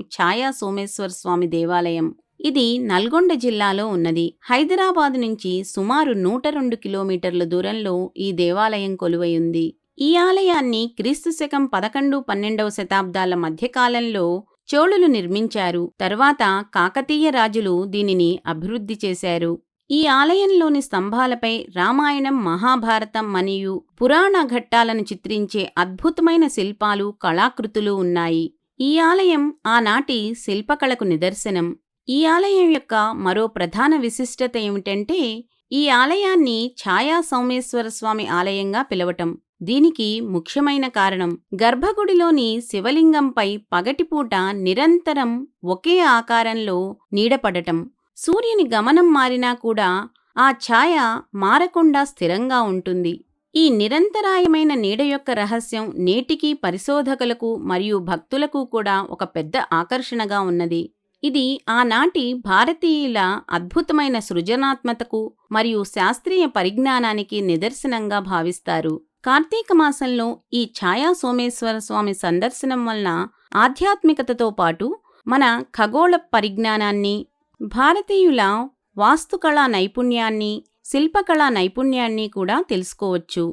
ఛాయా సోమేశ్వర స్వామి దేవాలయం. ఇది నల్గొండ జిల్లాలో ఉన్నది. హైదరాబాద్ నుంచి సుమారు నూట రెండు కిలోమీటర్ల దూరంలో ఈ దేవాలయం కొలువై ఉంది ఈ ఆలయాన్ని క్రీస్తు శకం పదకొండు పన్నెండవ శతాబ్దాల మధ్యకాలంలో చోళులు నిర్మించారు. తర్వాత కాకతీయ రాజులు దీనిని అభివృద్ధి చేశారు. ఈ ఆలయంలోని స్తంభాలపై రామాయణం మహాభారతం మరియు పురాణ ఘట్టాలను చిత్రించే అద్భుతమైన శిల్పాలు కళాకృతులు ఉన్నాయి. ఈ ఆలయం ఆనాటి శిల్పకళకు నిదర్శనం. ఈ ఆలయం యొక్క మరో ప్రధాన విశిష్టత ఏమిటంటే ఈ ఆలయాన్ని ఛాయా సౌమేశ్వర స్వామి ఆలయంగా పిలవటం. దీనికి ముఖ్యమైన కారణం గర్భగుడిలోని శివలింగంపై పగటిపూట నిరంతరం ఒకే ఆకారంలో నీడపడటం. సూర్యుని గమనం మారినా కూడా ఆ ఛాయ మారకుండా స్థిరంగా ఉంటుంది. ఈ నిరంతరాయమైన నీడ యొక్క రహస్యం నేటికీ పరిశోధకులకు మరియు భక్తులకు కూడా ఒక పెద్ద ఆకర్షణగా ఉన్నది. ఇది ఆనాటి భారతీయుల అద్భుతమైన సృజనాత్మతకు మరియు శాస్త్రీయ పరిజ్ఞానానికి నిదర్శనంగా భావిస్తారు. కార్తీక మాసంలో ఈ ఛాయా సోమేశ్వర స్వామి సందర్శనం వలన ఆధ్యాత్మికతతో పాటు మన ఖగోళ పరిజ్ఞానాన్ని భారతీయుల వాస్తుకళా నైపుణ్యాన్ని శిల్పకళా నైపుణ్యాన్ని కూడా తెలుసుకోవచ్చు.